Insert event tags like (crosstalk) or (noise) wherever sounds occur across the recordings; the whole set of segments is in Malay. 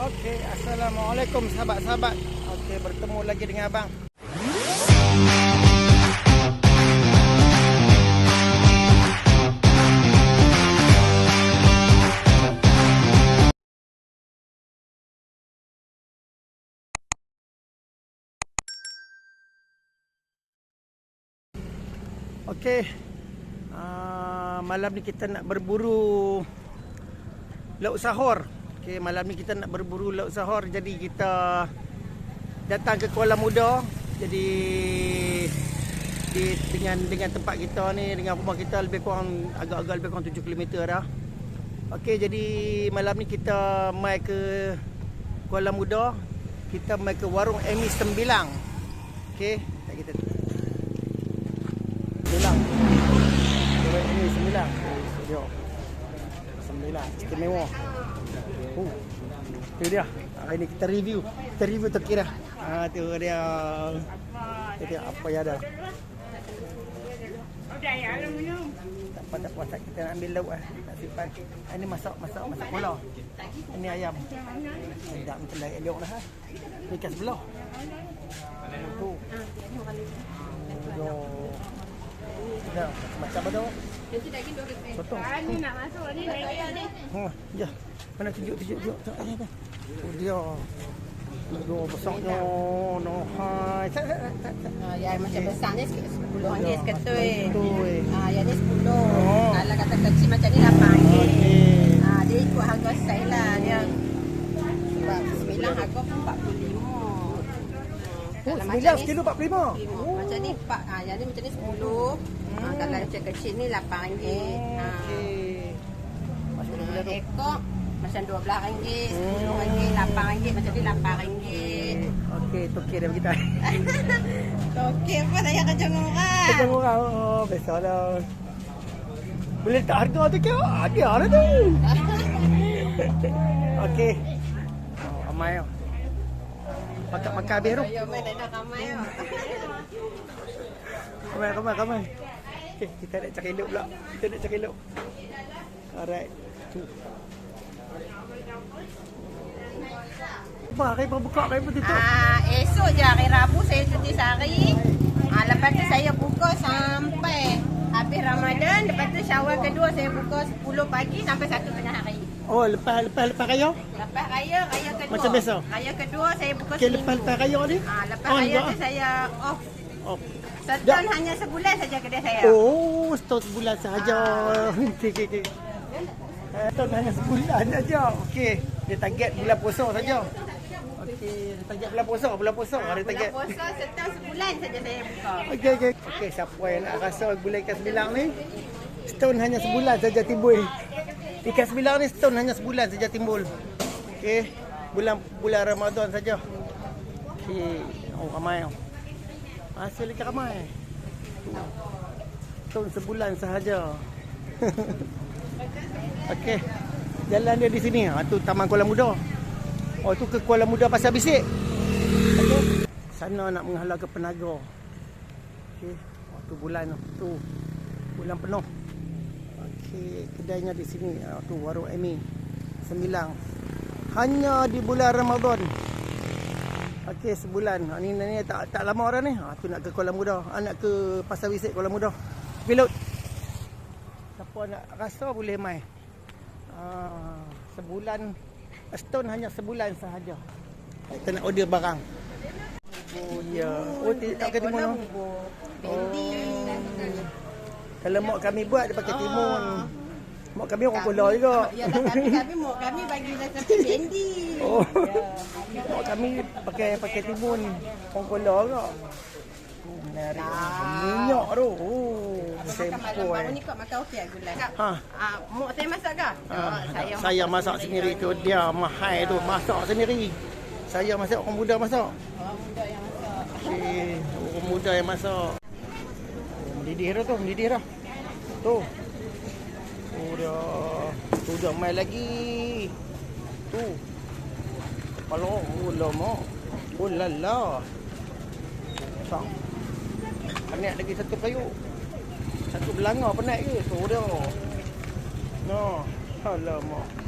Okey, Assalamualaikum sahabat-sahabat. Okey, bertemu lagi dengan abang. Okey. Uh, malam ni kita nak berburu lauk sahur. Okey, malam ni kita nak berburu lauk sahur. Jadi kita datang ke Kuala Muda. Jadi di dengan dengan tempat kita ni dengan rumah kita lebih kurang agak-agak lebih kurang 7 km dah. Okey, jadi malam ni kita mai ke Kuala Muda. Kita mai ke warung Amy Sembilang. Okey, tak kita Sembilang. Warung Amy Sembilang. Oh, Sembilang. Istimewa. Oh. Itu dia. Hari ni kita review. Kita review terkira. Ah tu dia. Itu dia apa yang ada. Tak apa tak apa tak kita nak ambil lauk ah. Tak simpan. Ah, Ini masak masak masak kola. Ini ayam. Tidak macam lain elok dah. ah. Ini ikan sebelah. Tu. Oh, Dah, macam mana? Sotong. Ni nak masuk ni ni. Ha, ya. Mana tunjuk tunjuk tunjuk. Tak ada dah. Oh dia. Aduh, besarnya. No, hai. Tak, tak, tak, tak. Ah, yang macam besar ni RM10 seketui. Seketui. Ah, yang ni RM10. Oh. Kalau kata kecil macam ni RM8. Okey. Ah, dia ikut harga saya lah dia. Sebab sembilan harga pun RM45. Oh, sembilan sekilo empat puluh lima. Oh. Macam ni empat, ah, yang ni macam ni RM10. Ah, kalau macam kecil ni RM8. Ah. Okey. Masuk dulu dah tu. Ekor macam RM12, Hmm. RM10, RM8, macam ni RM8. Okey, tokey dah kita. (laughs) Okey apa saya kerja dengan orang. Kita orang. Oh, biasalah. Boleh letak harga tu ke? Ada ada tu. (laughs) Okey. Oh, amai. oh. Makan makan habis tu. Ayo main nak ramai. oh. Ramai, ramai, ramai. Okay, kita nak cari elok pula. Kita nak cari elok. Alright. Tu. Apa, hari buka, hari pun. Ah, esok je hari Rabu saya cuti sehari. Ah, lepas tu saya buka sampai habis Ramadan. Lepas tu Syawal kedua saya buka 10 pagi sampai 1 tengah hari. Oh, lepas lepas lepas raya? Lepas raya, raya kedua. Macam biasa? Raya kedua saya buka Okey, lepas lepas raya ni? Ah, lepas Oh, raya tu saya off. Oh. Setahun hanya sebulan saja kedai saya. Oh, setahun sebulan sahaja. Okey, (laughs) okey, okey. Eh, Setahun hanya sebulan saja. Okey, dia target bulan puasa saja. Okey, dia target bulan puasa, bulan puasa ada Bulan target. puasa setahun sebulan saja saya buka. Okey, okey. Okey, siapa yang nak rasa bulan ikan sembilang ni? Setahun hanya sebulan saja timbul. Ikan sembilang ni setahun hanya sebulan saja timbul. Okey, bulan bulan Ramadan saja. Okey, oh ramai. oh. Hasil ikan ramai. Setahun sebulan sahaja. (laughs) Okey. Jalan dia di sini. Ha tu Taman Kuala Muda. Oh tu ke Kuala Muda Pasar Bisik. Okey. Sana nak menghala ke Penaga. Okey. Oh, tu bulan tu. Tu. Bulan penuh. Okey, kedainya di sini. Ha, tu warung Amy. Sembilang. Hanya di bulan Ramadan. Okey, sebulan. Ha, ni, ni tak tak lama orang ni. Ha, tu nak ke Kuala Muda. Ha, nak ke Pasar Bisik Kuala Muda. Pilot. Siapa nak rasa boleh mai. Ah, sebulan setahun hanya sebulan sahaja. Kita nak order barang. Oh ya. Oh tak pakai timun. oh. Kalau mak kami buat dia pakai timun. Mak kami orang Kuala juga. Ya, tapi kami mau kami bagi resepi bendi. Oh. Mak kami pakai pakai timun. Orang Kuala juga. Oh, menarik. Minyak tu. Oh, tempo malam baru eh. ni kau makan okey gulai. Ha. Ah, mak saya masak ke? Ah, saya saya masak sendiri tu dia mahal tu masak sendiri. Saya masak orang muda masak. Orang muda yang masak. Okey, orang muda yang masak. Oh, mendidih dah tu, mendidih dah. Tu. Tu dah mai lagi. Tu. Kepala oh lama. Oh lala. Sang. Penak lagi satu kayu. Satu belanga penak ke? Tu dia. No. Alamak.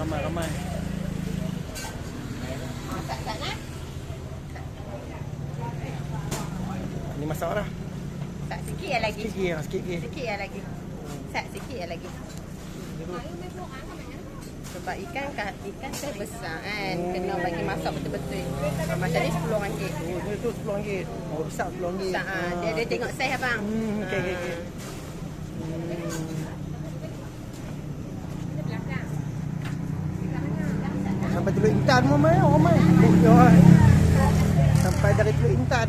ramai-ramai. Ah, tak tak nak. Masak dah. Tak sikit ya lagi. Sikit lagi, sikit lagi. Sikit ya lagi. Tak sikit ya lagi. Sebab ikan kan ikan saya besar kan. Kena bagi masak betul-betul. Ah, Macam ni RM10. Oh, ni tu RM10. Oh, besar RM10. Tak, ah, dia dia tengok saya abang. Hmm, okey, okey, okey. Ah. Sampai Teluk Intan pun mai, orang mai. Oh, joy. Sampai dari Teluk Intan.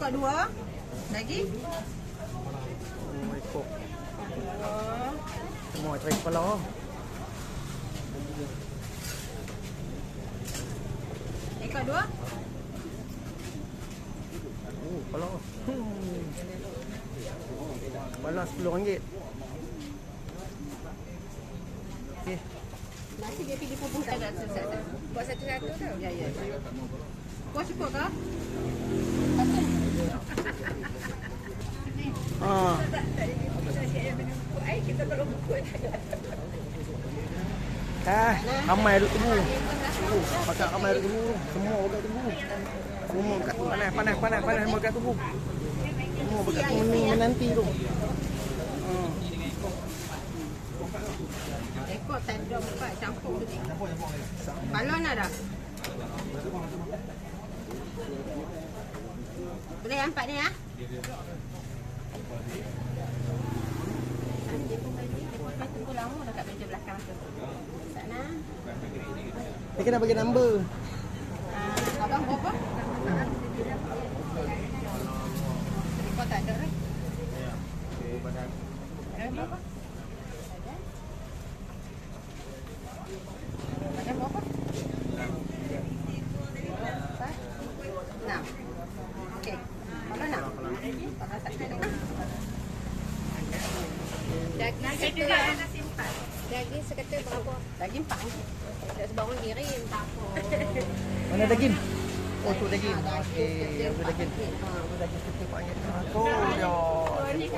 Ekor dua. Lagi? Oh, ekor. Semua cari kepala. Ekor dua. Oh, kepala. Hmm. Kepala RM10. Okey. Nasi dia pupuk tak ada satu-satu. Buat satu-satu tau. Ya, ya. Kau cukup ke? Ah. Ah, ramai duk tunggu. Oh, pakat ramai duk tunggu. Semua pakat tunggu. Semua pakat tunggu. Panas, panas, panas, panas. Semua pakat tunggu. Semua pakat tunggu ni menanti tu. Ah. Ekor tak ada empat campur. Balon ada? Boleh empat ni Dia kena bagi number. Ah, abang berapa? Ekor tak ada kan? Ada berapa? Ada berapa? Empat? Enam. Okey. Kalau enam? Kalau tak ada enam. Daging satu Daging sekata berapa? Daging empat. Tak apa. Mana daging? Oh, tu daging. Okey, tu daging. Tu daging sikit panggil. Ah, tu dia.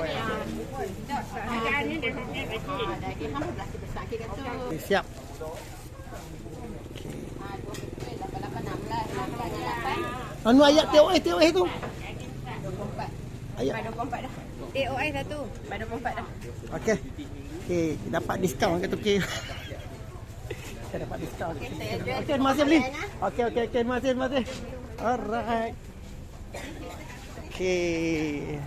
Daging belas besar kita tu. Okey, siap. Ah, dua betul, lapan lapan enam belas, lapan dengan lapan, Anu ayat TOA TOA tu. Ayat. Lepas dua puluh empat dah. AOI satu. Puluh empat dah. Okey. Okey, dapat diskaun kat Okey. Saya dapat diskaun. Okey, jual okay, terima kasih beli. Okey, okey, okey, terima kasih, terima kasih. Alright. Okey.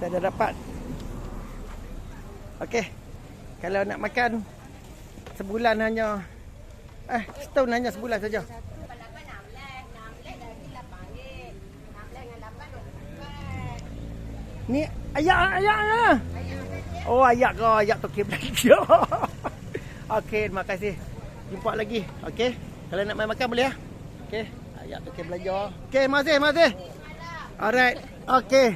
Saya dah dapat. Okey. Kalau nak makan sebulan hanya eh setahun hanya sebulan saja. Ni ayak ayak ah. Oh ayak ke ayak tu okey belanja. (laughs) Okey, terima kasih. Jumpa lagi. Okey. Kalau nak main makan boleh ah. Okey. Ayak tu okey belanja. Okey, terima kasih. Alright. Okey.